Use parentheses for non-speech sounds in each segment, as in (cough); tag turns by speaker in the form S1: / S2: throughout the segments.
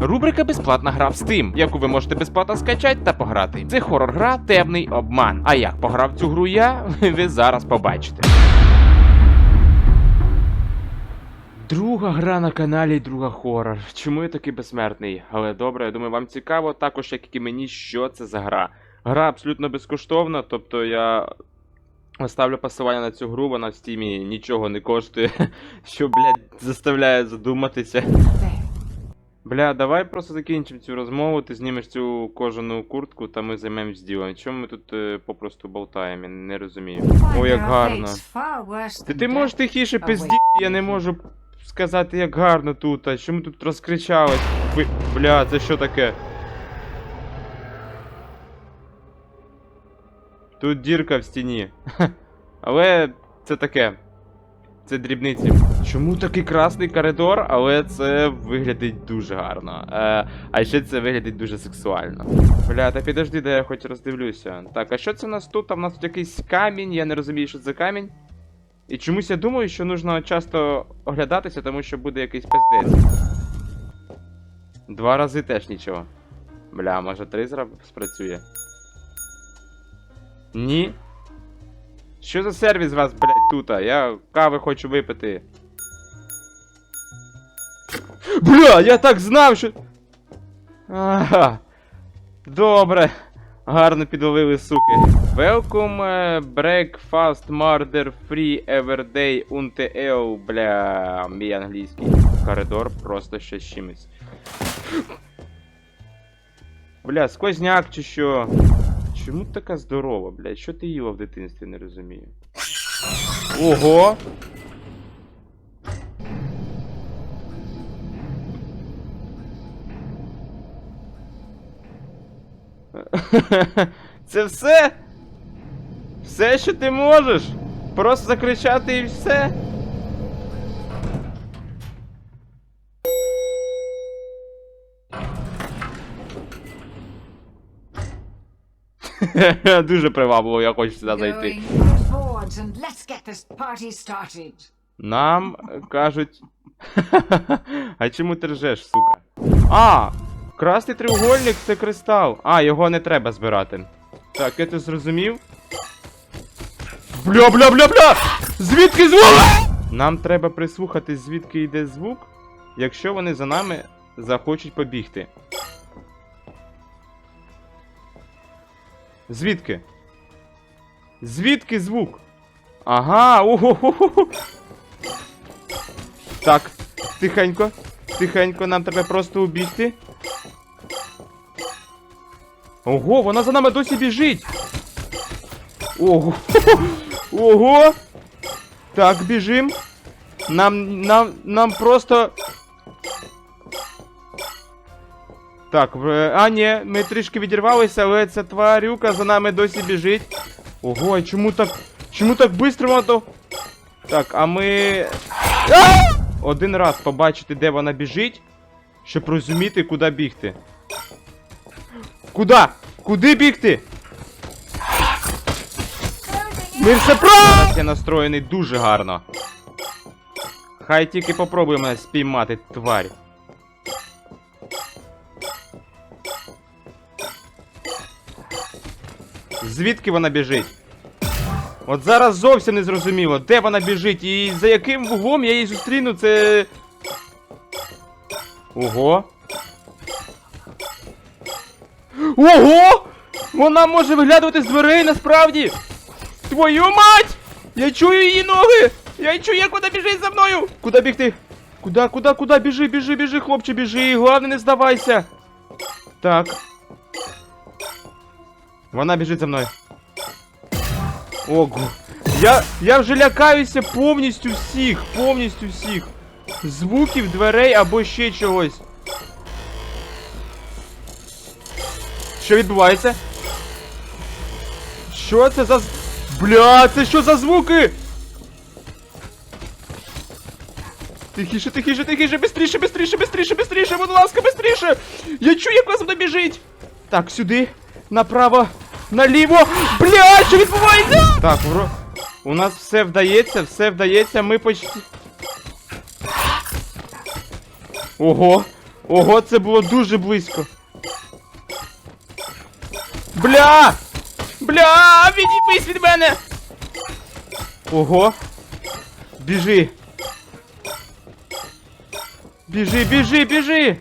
S1: Рубрика Безплатна гра в Steam, яку ви можете безплатно скачати та пограти. Це хорор-гра Темний обман. А як пограв цю гру я, (laughs) ви зараз побачите. Друга гра на каналі, друга хорор. Чому я такий безсмертний? Але добре, я думаю, вам цікаво також, як і мені, що це за гра. Гра абсолютно безкоштовна, тобто я оставлю посилання на цю гру, вона в стімі нічого не коштує, (laughs) що, блядь, заставляє задуматися. Бля, давай просто закінчимо цю розмову, ти знімеш цю кожану куртку, та ми займемось ділом. Чому ми тут е, попросту болтаємо? Я не розумію. О, як гарно. Ти, ти можеш тихіше пизді, я не можу сказати, як гарно тут. А чому тут розкричалось? Ви... Бля, це що таке? Тут дірка в стіні. (laughs) Але це таке. Це дрібниці. Чому такий красний коридор, але це виглядить дуже гарно. Е, а ще це виглядить дуже сексуально. Бля, та підожди, де я хоч роздивлюся. Так, а що це у нас тут? А в нас тут якийсь камінь, я не розумію, що це за камінь. І чомусь я думаю, що нужно часто оглядатися, тому що буде якийсь пиздець. Два рази теж нічого. Бля, може три зраб спрацює. Ні. Що за сервіс у вас, блядь, тут? Я кави хочу випити. Бля, я так знав, що. Ага. Добре. Гарно підловили, суки. Welcome, е, breakfast, murder, free, everyday, unte eu, бля, мій англійський. Коридор просто ще з чимось. Бля, сквозняк чи що? Чому така здорова, блядь? Що ти їла в дитинстві, не розумію. Ого! (laughs) Це все? Все, що ти можеш? Просто закричати і все? (laughs) Дуже привабливо, я хочу сюди зайти.
S2: And let's get this party started.
S1: Нам кажуть. (laughs) а чому ти ржеш, сука? А! Красний треугольник це кристал. А, його не треба збирати. Так, я це зрозумів. Бля, бля, бля, бля! Звідки звук? Нам треба прислухатись, звідки йде звук, якщо вони за нами захочуть побігти. Звідки? Звідки звук? Ага, ого. Так, тихенько, тихенько, нам треба просто убігти. Ого, вона за нами досі біжить. Ого. (laughs) Ого. Так, біжим. Нам. нам. нам просто. Так, а ні, ми трішки відірвалися, але ця тварюка за нами досі біжить. Ого, а чому так. Чому так швидко вона то. Так, а ми. Один раз побачити, де вона біжить, щоб розуміти, куди бігти. Куда? Куди бігти? Ми все правильно! Я настроєний дуже гарно. Хай тільки попробує мене спіймати, тварь. Звідки вона біжить? От зараз зовсім не зрозуміло, де вона біжить і за яким вуглом я її зустріну, це. Ого. Ого! Вона може виглядувати з дверей насправді! Твою мать! Я чую її ноги! Я чую, як вона біжить за мною! Куди бігти? Куда, куда, куда? Біжи, біжи, біжи, хлопче, біжи, головне не здавайся! Так. Вона біжить за мною. Ого. Я, я вже лякаюся повністю всіх, повністю всіх. Звуків, дверей або ще чогось. Що відбувається? Що це за... Бля, це що за звуки? Тихіше, тихіше, тихіше, бистріше, бистріше, бистріше, бистріше, будь ласка, бистріше! Я чую, як вас біжить! Так, сюди, направо, наліво. Бля, що відбувається? Так, вро... у нас все вдається, все вдається, ми почти. Ого! Ого, це було дуже близько. Бля! Бля! Відіймись від мене! Ого! Біжи! Біжи, біжи, біжи!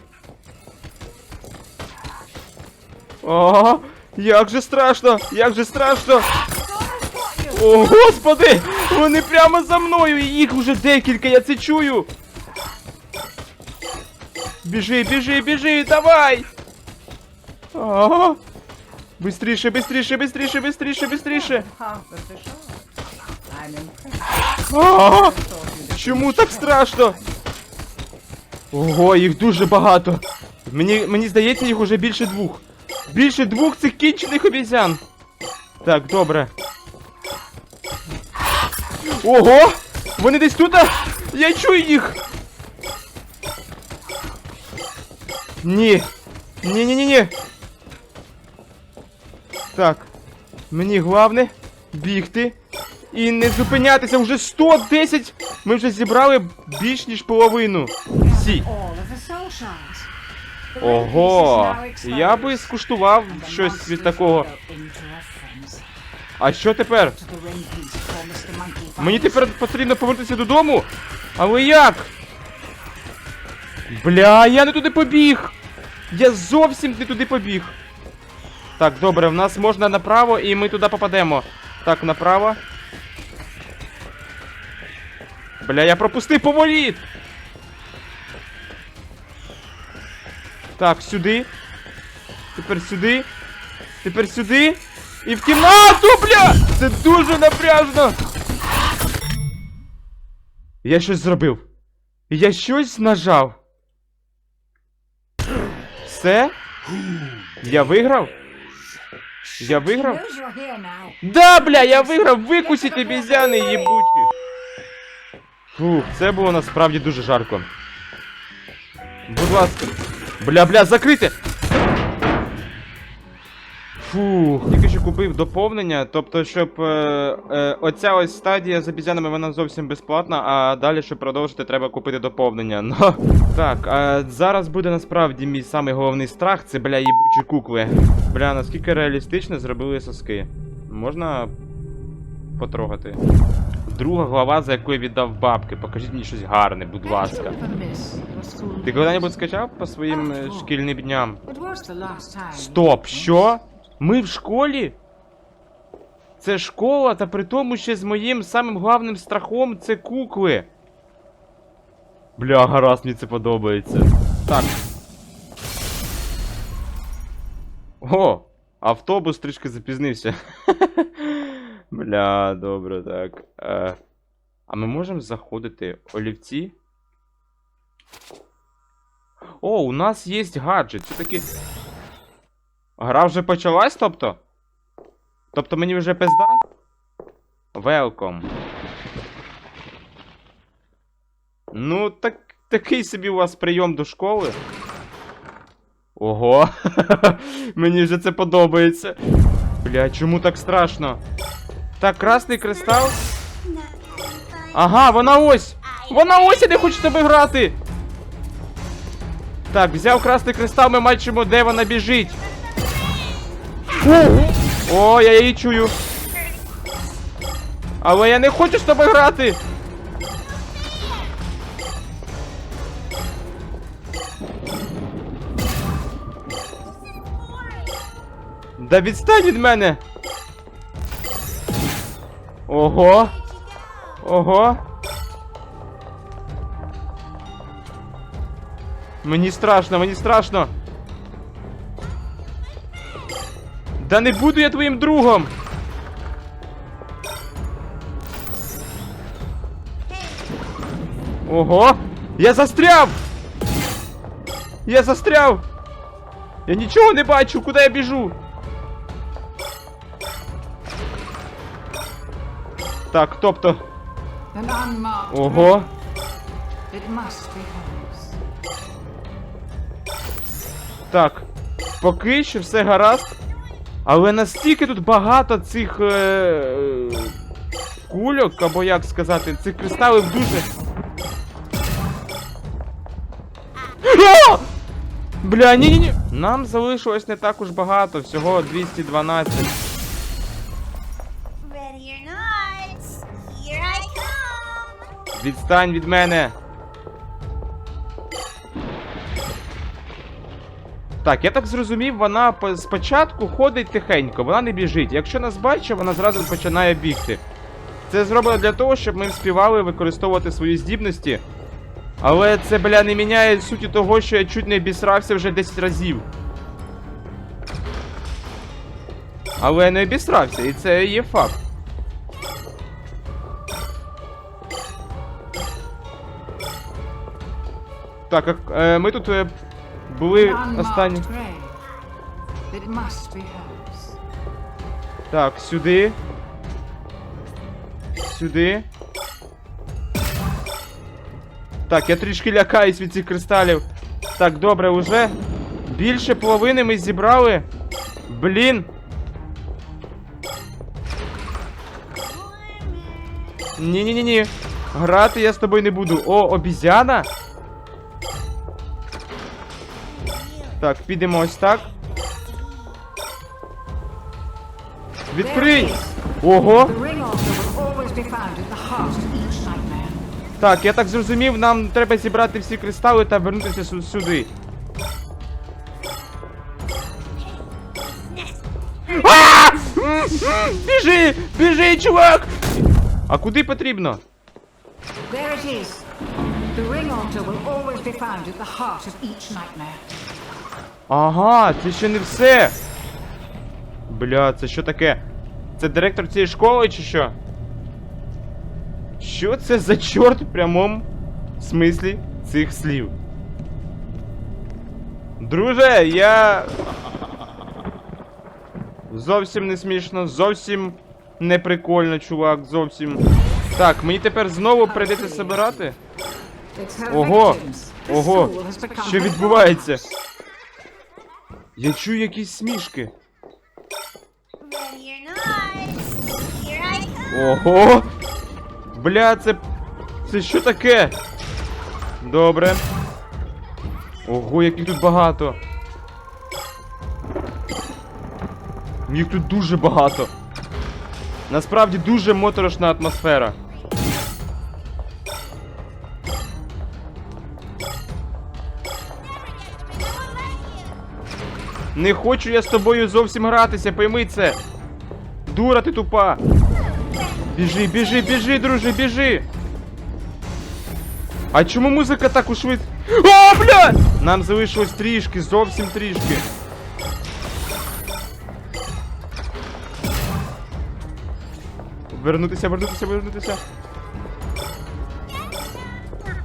S1: О, як же страшно! Як же страшно! О, господи! Вони прямо за мною! і Їх уже декілька, я це чую! Біжи, біжи, біжи, давай! Ага.
S2: Of the show. I'm impressed.
S1: Ага. Чому так страшно? Ого, їх дуже багато. Мені, мені здається, їх уже більше двох. Більше двох цих кінчених обізян. Так, добре. Ого! Вони десь тут? Я чую їх! Ні. Ні, ні, ні, ні. Так. Мені головне бігти і не зупинятися. Уже 110! Ми вже зібрали більш ніж половину. Всі.
S2: All of the soul shards. The
S1: Ого! Я би скуштував щось від такого. А що тепер? Мені тепер потрібно повернутися додому? Але як? Бля, я не туди побіг! Я зовсім не туди побіг. Так, добре, в нас можна направо і ми туди попадемо. Так, направо. Бля, я пропустив поворіт! Так, сюди. Тепер сюди. Тепер сюди. І в кімнату, бля! Це дуже напряжно! Я щось зробив. Я щось нажав. Все? Я виграв? Я виграв? Да, бля, я виграв! Викусіть обізяни, їбучі! Фух, це було насправді дуже жарко. Будь ласка. Бля, бля, закрийте! Фух, тільки що купив доповнення, тобто, щоб е, е, оця ось стадія з обізянами вона зовсім безплатна, а далі, щоб продовжити, треба купити доповнення. Ну, (laughs) так, а зараз буде насправді мій самий головний страх, це бля їбучі кукли. Бля, наскільки реалістично зробили соски. Можна потрогати. Друга глава, за яку я віддав бабки. Покажіть мені щось гарне, будь ласка. Ти коли-небудь скачав по своїм е, шкільним дням? Стоп, що? Ми в школі? Це школа, та при тому ще з моїм самим главним страхом це кукли. Бля, гаразд, мені це подобається. Так. О! Автобус трішки запізнився. (laughs) Бля, добре, так. Е, а ми можемо заходити олівці? О, у нас є гаджет. Це такі. Гра вже почалась, тобто? Тобто мені вже пизда? Welcome. Ну, так, такий собі у вас прийом до школи. Ого. (laughs) мені вже це подобається. Бля, чому так страшно? Так, красний кристал. Ага, вона ось! Вона ось, я не хочу з тобою грати! Так, взяв красний кристал, ми бачимо, де вона біжить. О, я її чую. Але я не хочу з тобою грати. Да відстань від мене. Ого. Ого. Мені страшно, мені страшно. Да не буду я твоїм другом. Ого! Я застряв! Я застряв! Я нічого не бачу, куди я біжу? Так, тобто. Ого. Так. Поки що все гаразд. Але настільки тут багато цих. Е... кульок, або як сказати, цих кристалів дуже. Бля, ні, ні. Нам залишилось не так уж багато, всього 212.
S3: Ready or not, here I come.
S1: Відстань від мене. Так, я так зрозумів, вона спочатку ходить тихенько, вона не біжить. Якщо нас бачить, вона зразу починає бігти. Це зроблено для того, щоб ми вспівали використовувати свої здібності. Але це, бля, не міняє суті того, що я чуть не обісрався вже 10 разів. Але я не обісрався, і це є факт. Так, а, е, ми тут е, були останні. Так, сюди. Сюди. Так, я трішки лякаюсь від цих кристалів. Так, добре, уже більше половини ми зібрали. Блін. Ні-ні-ні-ні. Грати я з тобою не буду. О, обізяна? Так, підемо ось так. Відкрий! Ого! Так, я так зрозумів, нам треба зібрати всі кристали та вернутися сю- сюди. Біжи! Біжи, чувак! А куди потрібно?
S2: The ring altar will always be found at the heart of each nightmare.
S1: Ага, це ще не все. Бля, це що таке? Це директор цієї школи чи що? Що це за чорт в прямому смислі цих слів? Друже, я. Зовсім не смішно, зовсім не прикольно, чувак, зовсім. Так, мені тепер знову прийдеться собирати. Ого! Ого! Що відбувається? Я чую якісь смішки. Ого! Бля, це. Це що таке? Добре. Ого, яких тут багато. Їх тут дуже багато. Насправді дуже моторошна атмосфера. Не хочу я з тобою зовсім гратися, пойми це. Дура ти тупа. Біжи, біжи, біжи, друже, біжи. А чому музика так ушвид... О, бля! Нам залишилось трішки, зовсім трішки. Вернутися, вернутися, вернутися.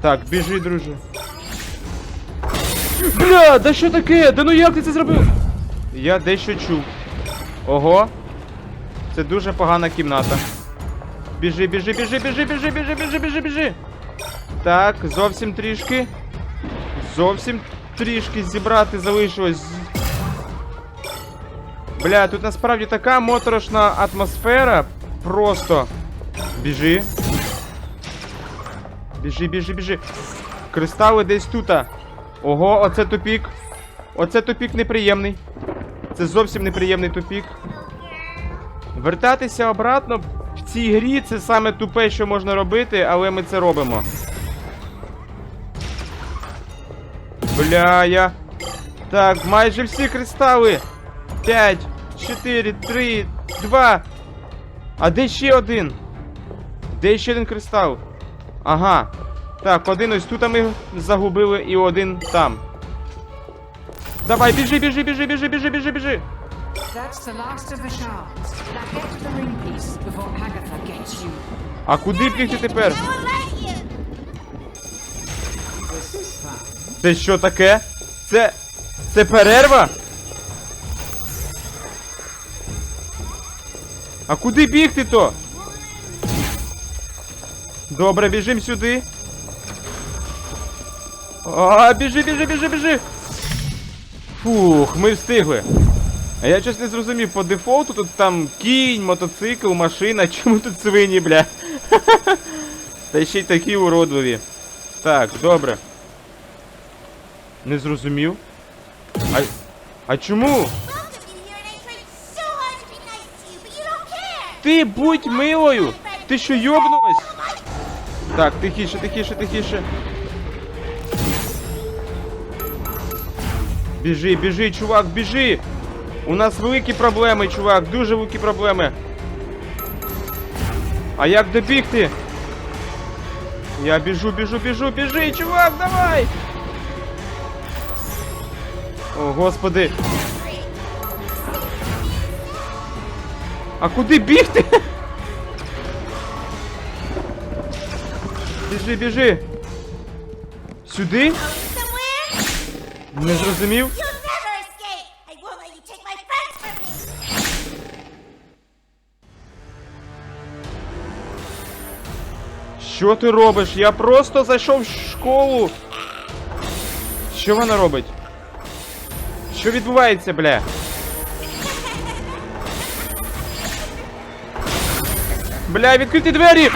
S1: Так, біжи, друже. Бля, да що таке? Да ну як ти це зробив? Я дещо чув. Ого. Це дуже погана кімната. Біжи, біжи, біжи, біжи, біжи, біжи, біжи, біжи, біжи. Так, зовсім трішки. Зовсім трішки зібрати залишилось. Бля, тут насправді така моторошна атмосфера. Просто. Біжи. Біжи, біжи, біжи. Кристали десь тут. Ого, оце тупік. Оце тупік неприємний. Це зовсім неприємний тупік. Вертатися обратно в цій грі це саме тупе, що можна робити, але ми це робимо. Бля, я. Так, майже всі кристали. 5, 4, 3, 2. А де ще один? Де ще один кристал? Ага. Так, один ось тут ми загубили і один там. Давай,
S2: бежи, бежи, бежи, бежи, бежи, бежи, бежи.
S1: А куди бігти тепер? Це що таке? Це. Це перерва? А куди бігти то? Добре, біжим сюди. А, біжи, біжи, біжи, біжи. Фух, ми встигли. А я щось не зрозумів, по дефолту тут там кінь, мотоцикл, машина, (laughs) чому тут свині, бля? (laughs) Та ще й такі уродливі. Так, добре. Не зрозумів. А, а чому? Ти будь милою! Ти що йобнулась? Так, тихіше, тихіше, тихіше. Біжи, біжи, чувак, біжи! У нас великі проблеми, чувак, дуже великі проблеми. А як добігти? Я біжу, біжу, біжу, біжи, чувак, давай! О, господи. А куди бігти? Біжи, біжи. Сюди?
S3: From me.
S1: Що ти робиш? Я просто зайшов в школу. Що вона робить? Що відбувається, бля? (laughs) Бля, відкриті двері!